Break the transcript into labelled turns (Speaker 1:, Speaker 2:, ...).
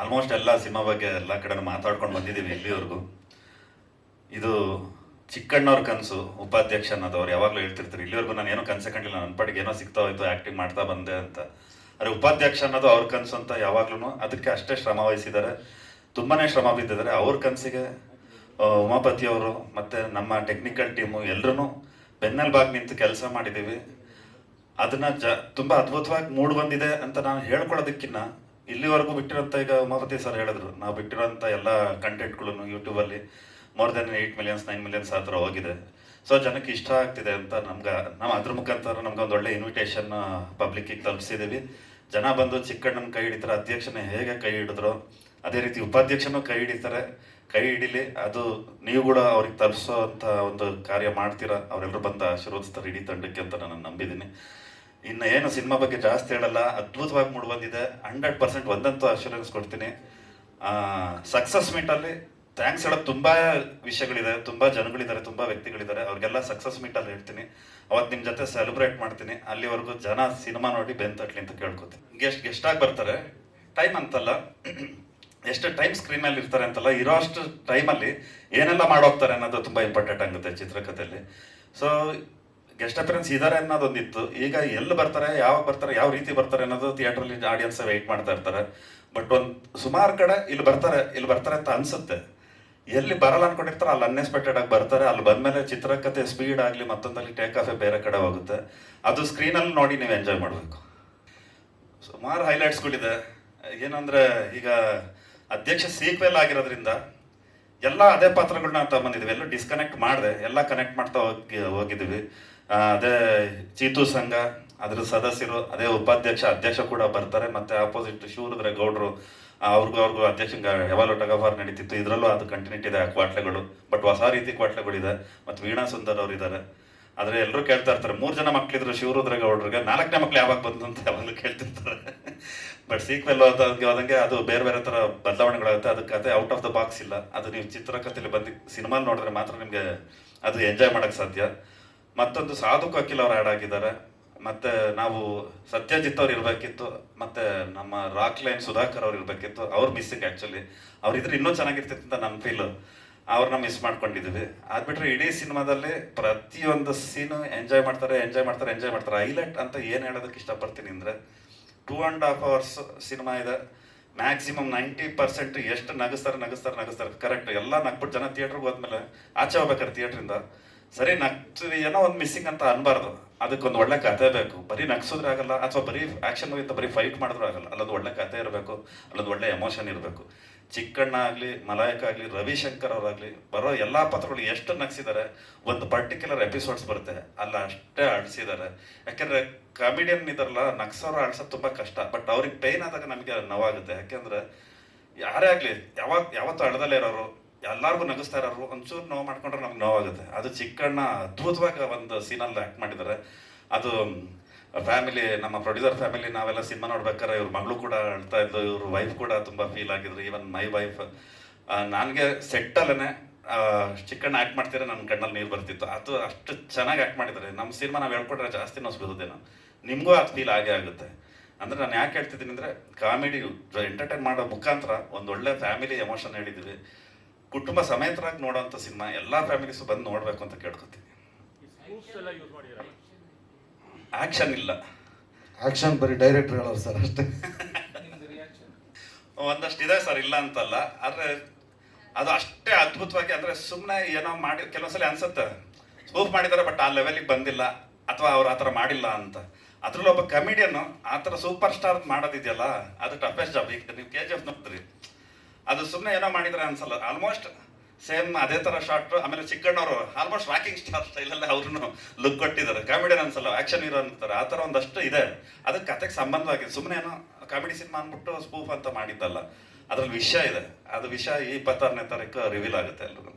Speaker 1: Almost ಎಲ್ಲ cinema ಬಗ್ಗೆ ಎಲ್ಲ ಕಡೆ ಮಾತಾಡ್ಕೊಂಡು ಬಂದಿದ್ದೀವಿ ಇಲ್ಲಿವರೆಗೂ. ಇದು ಚಿಕ್ಕಣ್ಣವ್ರ ಕನಸು, ಉಪಾಧ್ಯಕ್ಷ ಅನ್ನೋದು ಅವ್ರು ಯಾವಾಗಲೂ ಹೇಳ್ತಿರ್ತಾರೆ, ಇಲ್ಲಿವರೆಗೂ ನಾನು ಏನೋ ಕನಸು ಕಂಡಿಲ್ಲ ನನ್ನ ಪಾಡಿಗೆ ಏನೋ ಸಿಗ್ತಾ ಹೋಯ್ತು ಆ್ಯಕ್ಟಿಂಗ್ ಮಾಡ್ತಾ ಬಂದೆ ಅಂತ. ಆದರೆ ಉಪಾಧ್ಯಕ್ಷ ಅನ್ನೋದು ಅವ್ರ ಕನಸು ಅಂತ ಯಾವಾಗ್ಲೂ ಅದಕ್ಕೆ ಅಷ್ಟೇ ಶ್ರಮ ವಹಿಸಿದ್ದಾರೆ. ತುಂಬಾನೇ ಶ್ರಮ ಬಿದ್ದಿದ್ದಾರೆ. ಅವ್ರ ಕನಸಿಗೆ ಉಮಾಪತಿಯವರು ಮತ್ತೆ ನಮ್ಮ ಟೆಕ್ನಿಕಲ್ ಟೀಮು ಎಲ್ಲರೂ ಬಾಗಿ ನಿಂತು ಕೆಲಸ ಮಾಡಿದ್ದೀವಿ. ಅದನ್ನು ಜ, ತುಂಬ ಅದ್ಭುತವಾಗಿ ಮೂಡ್ ಬಂದಿದೆ ಅಂತ ನಾನು ಹೇಳ್ಕೊಳ್ಳೋದಕ್ಕಿಂತ ಇಲ್ಲಿವರೆಗೂ ಬಿಟ್ಟಿರೋಂಥ ಈಗ ಉಮಾಪತಿ ಸರ್ ಹೇಳಿದ್ರು, ನಾವು ಬಿಟ್ಟಿರೋಂಥ ಎಲ್ಲ ಕಂಟೆಂಟ್ಗಳನ್ನು ಯೂಟ್ಯೂಬಲ್ಲಿ more than eight millions nine millions ಆ ಥರ ಹೋಗಿದೆ. ಸೊ ಜನಕ್ಕೆ ಇಷ್ಟ ಆಗ್ತಿದೆ ಅಂತ ನಮ್ಗೆ ನಾವು ಅದ್ರ ಮುಖಾಂತರ ನಮ್ಗೆ ಒಂದು ಒಳ್ಳೆ ಇನ್ವಿಟೇಷನ್ ಪಬ್ಲಿಕ್ಕಿಗೆ ತಲುಪಿಸಿದ್ದೀವಿ ಜನ ಬಂದು ಚಿಕ್ಕಣ್ಣನ ಕೈ ಹಿಡಿತಾರೆ, ಅಧ್ಯಕ್ಷನ ಹೇಗೆ ಕೈ ಹಿಡಿದ್ರು, ಅದೇ ರೀತಿ ಉಪಾಧ್ಯಕ್ಷನೂ ಕೈ ಹಿಡಿತಾರೆ. ಕೈ ಹಿಡಿಲಿ, ಅದು ನೀವು ಕೂಡ ಅವ್ರಿಗೆ ತಲುಪಿಸೋ ಅಂತ ಒಂದು ಕಾರ್ಯ ಮಾಡ್ತೀರಾ ಅವರೆಲ್ಲರೂ ಬಂದು ಆಶೀರ್ವದಿಸ್ತಾರೆ ಇಡೀ ತಂಡಕ್ಕೆ ಅಂತ ನಾನು ನಂಬಿದ್ದೀನಿ. ಇನ್ನು ಏನು ಸಿನಿಮಾ ಬಗ್ಗೆ ಜಾಸ್ತಿ ಹೇಳಲ್ಲ, ಅದ್ಭುತವಾಗಿ ಮೂಡ್ ಬಂದಿದೆ. ಹಂಡ್ರೆಡ್ ಪರ್ಸೆಂಟ್ ಒಂದಂತೂ ಅಶ್ಯೂರೆನ್ಸ್ ಕೊಡ್ತೀನಿ. ಸಕ್ಸಸ್ ಮೀಟಲ್ಲಿ ಥ್ಯಾಂಕ್ಸ್ ಹೇಳೋದು ತುಂಬ ವಿಷಯಗಳಿದೆ, ತುಂಬ ಜನಗಳಿದ್ದಾರೆ, ತುಂಬ ವ್ಯಕ್ತಿಗಳಿದ್ದಾರೆ. ಅವ್ರಿಗೆಲ್ಲ ಸಕ್ಸಸ್ ಮೀಟಲ್ಲಿ ಹೇಳ್ತೀನಿ ಅವತ್ತು ನಿಮ್ಮ ಜೊತೆ ಸೆಲೆಬ್ರೇಟ್ ಮಾಡ್ತೀನಿ. ಅಲ್ಲಿವರೆಗೂ ಜನ ಸಿನಿಮಾ ನೋಡಿ ಬೆಂತಟ್ಲಿ ಅಂತ ಕೇಳ್ಕೊತೀನಿ. ಗೆಸ್ಟ್ ಗೆಸ್ಟ್ ಆಗಿ ಬರ್ತಾರೆ. ಟೈಮ್ ಅಂತಲ್ಲ. ಎಷ್ಟು ಟೈಮ್ ಸ್ಕ್ರೀನ್ ಅಲ್ಲಿ ಇರ್ತಾರೆ ಅಂತಲ್ಲ, ಇರೋ ಅಷ್ಟು ಟೈಮಲ್ಲಿ ಏನೆಲ್ಲ ಮಾಡೋಗ್ತಾರೆ ಅನ್ನೋದು ತುಂಬ ಇಂಪಾರ್ಟೆಂಟ್ ಆಗುತ್ತೆ ಚಿತ್ರಕಥೆಯಲ್ಲಿ. ಸೊ ಗೆಸ್ಟ್ ಅಪಿಯರೆನ್ಸ್ ಇದಾರೆ ಅನ್ನೋದೊಂದಿತ್ತು. ಈಗ ಎಲ್ಲಿ ಬರ್ತಾರೆ ಯಾವಾಗ ಬರ್ತಾರೆ ಯಾವ ರೀತಿ ಬರ್ತಾರೆ ಅನ್ನೋದು ಥಿಯೇಟ್ರಲ್ಲಿ ಆಡಿಯನ್ಸ್ ವೆಯ್ಟ್ ಮಾಡ್ತಾ ಇರ್ತಾರೆ. ಬಟ್ ಒಂದು ಸುಮಾರು ಕಡೆ ಇಲ್ಲಿ ಬರ್ತಾರೆ ಇಲ್ಲಿ ಬರ್ತಾರೆ ಅಂತ ಅನ್ಸುತ್ತೆ. ಎಲ್ಲಿ ಬರಲ್ಲ ಅನ್ಕೊಂಡಿರ್ತಾರೆ ಅಲ್ಲಿ ಅನ್ಎಕ್ಸ್ಪೆಕ್ಟೆಡ್ ಆಗಿ ಬರ್ತಾರೆ. ಅಲ್ಲಿ ಬಂದ್ಮೇಲೆ ಚಿತ್ರಕಥೆ ಸ್ಪೀಡ್ ಆಗಲಿ ಮತ್ತೊಂದಲ್ಲಿ ಟೇಕ್ ಆಫ್ ಬೇರೆ ಕಡೆ ಹೋಗುತ್ತೆ. ಅದು ಸ್ಕ್ರೀನಲ್ಲಿ ನೋಡಿ ನೀವು ಎಂಜಾಯ್ ಮಾಡಬೇಕು. ಸುಮಾರು ಹೈಲೈಟ್ಸ್ಗಳಿದೆ ಏನಂದ್ರೆ ಈಗ ಅಧ್ಯಕ್ಷ ಸೀಕ್ವೆಲ್ ಆಗಿರೋದ್ರಿಂದ ಎಲ್ಲ ಅದೇ ಪಾತ್ರಗಳನ್ನ ತಗೊಂಡಿದ್ವಿ ಎಲ್ಲ ಡಿಸ್ಕನೆಕ್ಟ್ ಮಾಡಿದೆ. ಎಲ್ಲ ಕನೆಕ್ಟ್ ಮಾಡ್ತಾ ಹೋಗಿ ಹೋಗಿದ್ದೀವಿ ಆ, ಅದೇ ಚೀತು ಸಂಘ, ಅದ್ರ ಸದಸ್ಯರು, ಅದೇ ಉಪಾಧ್ಯಕ್ಷ, ಅಧ್ಯಕ್ಷ ಕೂಡ ಬರ್ತಾರೆ. ಮತ್ತೆ ಆಪೋಸಿಟ್ ಶಿವರುದ್ರ ಗೌಡ್ರು ಅವ್ರಿಗೂ ಅವ್ರಿಗೂ ಅಧ್ಯಕ್ಷ ಯಾವಾಗಲೂ ಟಗಫಾರ್ ನಡೀತಿತ್ತು. ಇದರಲ್ಲೂ ಅದು ಕಂಟಿನ್ಯೂಟಿ ಇದೆ ಆ ಕ್ವಾಟ್ಲೆಗಳು. ಬಟ್ ಹೊಸ ರೀತಿ ಕ್ವಾಟ್ಲೆಗಳಿದೆ. ಮತ್ತು ವೀಣಾ ಸುಂದರ್ ಅವರು ಇದ್ದಾರೆ ಆದರೆ ಎಲ್ಲರೂ ಕೇಳ್ತಾ ಇರ್ತಾರೆ. ಮೂರು ಜನ ಮಕ್ಳಿದ್ರು ಶಿವರುದ್ರ ಗೌಡ್ರಿಗೆ. ನಾಲ್ಕನೇ ಮಕ್ಳು ಯಾವಾಗ ಬಂತು ಅಂತ ಯಾವಾಗಲೂ ಕೇಳ್ತಿರ್ತಾರೆ. ಬಟ್ ಸೀಕ್ವೆಲ್ ಹೋದಂಗೆ ಹೋದಂಗೆ ಅದು ಬೇರೆ ಬೇರೆ ತರ ಬದಲಾವಣೆಗಳಾಗುತ್ತೆ. ಅದಕ್ಕೆ ಅದೇ ಔಟ್ ಆಫ್ ದ ಬಾಕ್ಸ್ ಇಲ್ಲ. ಅದು ನೀವು ಚಿತ್ರಕಥೆಯಲ್ಲಿ ಬಂದು ಸಿನಿಮಾ ನೋಡಿದ್ರೆ ಮಾತ್ರ ನಿಮಗೆ ಅದು ಎಂಜಾಯ್ ಮಾಡಕ್ ಸಾಧ್ಯ. ಮತ್ತೊಂದು ಸಾಧು ಅಖಿಲ್ ಅವ್ರು ಆ್ಯಡ್ ಆಗಿದ್ದಾರೆ. ಮತ್ತೆ ನಾವು ಸತ್ಯಜಿತ್ ಅವ್ರು ಇರ್ಬೇಕಿತ್ತು, ಮತ್ತೆ ನಮ್ಮ ರಾಕ್ ಲೈನ್ ಸುಧಾಕರ್ ಅವ್ರು ಇರ್ಬೇಕಿತ್ತು, ಅವ್ರು ಮಿಸ್ಸಿಂಗ್ ಆ್ಯಕ್ಚುಲಿ ಅವ್ರು ಇದ್ರೆ ಇನ್ನೂ ಚೆನ್ನಾಗಿರ್ತಿತ್ತು ಅಂತ ನನ್ನ ಫೀಲ್ ಅವ್ರನ್ನ ಮಿಸ್ ಮಾಡ್ಕೊಂಡಿದ್ದೀವಿ ಅದ್ಬಿಟ್ರೆ ಇಡೀ ಸಿನಿಮಾದಲ್ಲಿ ಪ್ರತಿಯೊಂದು ಸೀನು ಎಂಜಾಯ್ ಮಾಡ್ತಾರೆ ಎಂಜಾಯ್ ಮಾಡ್ತಾರೆ ಎಂಜಾಯ್ ಮಾಡ್ತಾರೆ. ಹೈಲೈಟ್ ಅಂತ ಏನು ಹೇಳೋದಕ್ಕೆ ಇಷ್ಟಪಡ್ತೀನಿ ಅಂದ್ರೆ two and half hours cinema ಇದೆ. ಮ್ಯಾಕ್ಸಿಮಮ್ ನೈಂಟಿ ಪರ್ಸೆಂಟ್ ಎಷ್ಟು ನಗಿಸ್ತಾರೆ ನಗಿಸ್ತಾರೆ ನಗಿಸ್ತಾರೆ. ಕರೆಕ್ಟ್ ಎಲ್ಲ ನಗ್ಬಿಟ್ಟು ಜನ ಥಿಯೇಟ್ರಿಗೆ ಹೋದ್ಮೇಲೆ ಆಚೆ ಹೋಗ್ಬೇಕಾರೆ ಥಿಯೇಟ್ರಿಂದ ಸರಿ ನಗ್ತೀವಿ ಏನೋ ಒಂದು ಮಿಸ್ಸಿಂಗ್ ಅಂತ ಅನ್ಬಾರ್ದು. ಅದಕ್ಕೊಂದು ಒಳ್ಳೆ ಕತೆ ಬೇಕು. ಬರೀ ನಗ್ಸಿದ್ರೆ ಆಗಲ್ಲ, ಅಥವಾ ಬರೀ ಆಕ್ಷನ್ ಅಂತ ಬರೀ ಫೈಟ್ ಮಾಡಿದ್ರು ಆಗಲ್ಲ, ಅಲ್ಲೊಂದು ಒಳ್ಳೆ ಕತೆ ಇರಬೇಕು, ಅಲ್ಲೊಂದು ಒಳ್ಳೆ ಎಮೋಷನ್ ಇರಬೇಕು. ಚಿಕ್ಕಣ್ಣ ಆಗಲಿ, ಮಲಾಯಕ ಆಗಲಿ, ರವಿಶಂಕರ್ ಅವರಾಗಲಿ, ಬರೋ ಎಲ್ಲ ಪಾತ್ರಗಳು ಎಷ್ಟು ನಗ್ಸಿದ್ದಾರೆ ಒಂದು ಪರ್ಟಿಕ್ಯುಲರ್ ಎಪಿಸೋಡ್ಸ್ ಬರುತ್ತೆ, ಅಲ್ಲ ಅಷ್ಟೇ ಆಡಿಸಿದ್ದಾರೆ ಯಾಕೆಂದ್ರೆ ಕಾಮಿಡಿಯನ್ ಇದಾರಲ್ಲ, ನಗ್ಸೋರು ಆಡ್ಸೋದು ತುಂಬಾ ಕಷ್ಟ. ಬಟ್ ಅವ್ರಿಗೆ ಪೇಯ್ನ್ ಆದಾಗ ನಮಗೆ ನೋವಾಗುತ್ತೆ. ಯಾಕೆಂದ್ರೆ, ಯಾರೇ ಆಗಲಿ ಯಾವಾಗ ಯಾವತ್ತೂ ಅಳದಲ್ಲೇ ಇರೋರು ಎಲ್ಲಾರ್ಗು ನಗಿಸ್ತಾ ಇರೋರು ಒಂಚೂರು ನೋವು ಮಾಡ್ಕೊಂಡ್ರೆ ನಮ್ಗೆ ನೋವಾಗುತ್ತೆ. ಅದು ಚಿಕ್ಕಣ್ಣ ಅದ್ಭುತವಾಗಿ ಒಂದು ಸೀನಲ್ಲಿ ಆಕ್ಟ್ ಮಾಡಿದ್ದಾರೆ. ಅದು ಫ್ಯಾಮಿಲಿ, ನಮ್ಮ ಪ್ರೊಡ್ಯೂಸರ್ ಫ್ಯಾಮಿಲಿ ನಾವೆಲ್ಲ ಸಿನಿಮಾ ನೋಡ್ಬೇಕಾದ್ರೆ ಇವ್ರ ಮಗಳು ಕೂಡ ಅಳ್ತಾ ಇದ್ದು ಇವ್ರ ವೈಫ್ ಕೂಡ ತುಂಬಾ ಫೀಲ್ ಆಗಿದ್ರು. ಈವನ್ ಮೈ ವೈಫ್ ನನಗೆ ಸೆಟ್ಟಲ್ಲೇ ಚಿಕ್ಕಣ್ಣ ಆಕ್ಟ್ ಮಾಡ್ತಿದ್ರೆ ನನ್ನ ಕಣ್ಣಲ್ಲಿ ನೀರು ಬರ್ತಿತ್ತು. ಅದು ಅಷ್ಟು ಚೆನ್ನಾಗಿ ಆಕ್ಟ್ ಮಾಡಿದ್ದಾರೆ. ನಮ್ಮ ಸಿನಿಮಾ ನಾವು ಹೇಳ್ಕೊಟ್ರೆ ಜಾಸ್ತಿ ನೋಸ್ಬೋದೇನೋ ನಿಮಗೂ ಅದು ಫೀಲ್ ಆಗೇ ಆಗುತ್ತೆ. ಅಂದ್ರೆ ನಾನು ಯಾಕೆ ಹೇಳ್ತಿದ್ದೀನಿ ಅಂದ್ರೆ, ಕಾಮಿಡಿ ಎಂಟರ್ಟೈನ್ ಮಾಡೋ ಮುಖಾಂತರ ಒಂದು ಒಳ್ಳೆ ಫ್ಯಾಮಿಲಿ ಎಮೋಷನ್ ಹೇಳಿದ್ದೀವಿ. ಕುಟುಂಬ ಸಮೇತರಾಗಿ ನೋಡೋಂಥ ಸಿನಿಮಾ ಎಲ್ಲಾ ಫ್ಯಾಮಿಲೀಸು ಬಂದು ನೋಡ್ಬೇಕು ಅಂತ ಕೇಳ್ಕೊತೀನಿ. ಆ್ಯಕ್ಷನ್ ಇಲ್ಲ.
Speaker 2: ಆಕ್ಷನ್ ಬರೀ ಡೈರೆಕ್ಟರ್ ಹೇಳೋರು ಸರ್ ಅಷ್ಟೇ.
Speaker 1: ಒಂದಷ್ಟು ಇದೆ ಸರ್ ಇಲ್ಲ ಅಂತಲ್ಲ. ಆದ್ರೆ ಅದು ಅಷ್ಟೇ ಅದ್ಭುತವಾಗಿ ಅಂದ್ರೆ ಸುಮ್ಮನೆ ಏನೋ ಮಾಡಿ ಕೆಲವೊಂದ್ಸಲ ಅನ್ಸುತ್ತೆ. ಸ್ಪೂಫ್ ಮಾಡಿದಾರೆ ಬಟ್ ಆ ಲೆವೆಲಿಗೆ ಬಂದಿಲ್ಲ. ಅಥವಾ ಅವ್ರು ಆ ಥರ ಮಾಡಿಲ್ಲ ಅಂತ. ಅದ್ರಲ್ಲಿ ಒಬ್ಬ ಕಮಿಡಿಯನ್ ಆ ಥರ ಸೂಪರ್ ಸ್ಟಾರ್ ಮಾಡೋದಿದೆಯಲ್ಲ ಅದು ಟಫೆಸ್ಟ್ ಜಾಬ್ ಈಗ ನೀವು ಕೆ ಜಿ ಎಫ್ ನೋಡಿದ್ರಿ. ಅದು ಸುಮ್ಮನೆ ಏನೋ ಮಾಡಿದ್ರೆ ಅನ್ಸಲ್ಲ. ಆಲ್ಮೋಸ್ಟ್ ಸೇಮ್ ಅದೇ ತರ ಶಾರ್ಟ್ ಆಮೇಲೆ ಚಿಕ್ಕಣ್ಣವರು ಆಲ್ಮೋಸ್ಟ್ ರಾಕಿಂಗ್ ಸ್ಟಾರ್ ಸ್ಟೈಲಲ್ಲಿ ಅವ್ರನ್ನು ಲುಕ್ ಕೊಟ್ಟಿದ್ದಾರೆ. ಕಾಮಿಡಿಯನ್ ಅನ್ಸಲ್ಲ ಆಕ್ಷನ್ ಹೀರೋ ಅಂತಾರೆ ಆ ಥರ ಒಂದಷ್ಟು ಇದೆ. ಅದಕ್ಕೆ ಕತೆಗೆ ಸಂಬಂಧವಾಗಿದೆ ಸುಮ್ಮನೆ ಏನೋ ಕಾಮಿಡಿ ಸಿನಿಮಾ ಅಂದ್ಬಿಟ್ಟು ಸ್ಪೂಫ್ ಅಂತ ಮಾಡಿದ್ದಲ್ಲ. ಅದ್ರಲ್ಲಿ ವಿಷಯ ಇದೆ. ಅದು ವಿಷಯ ಈ ಇಪ್ಪತ್ತಾರನೇ ತಾರೀಕು ರಿವೀಲ್ ಆಗುತ್ತೆ ಎಲ್ರಿಗೂ.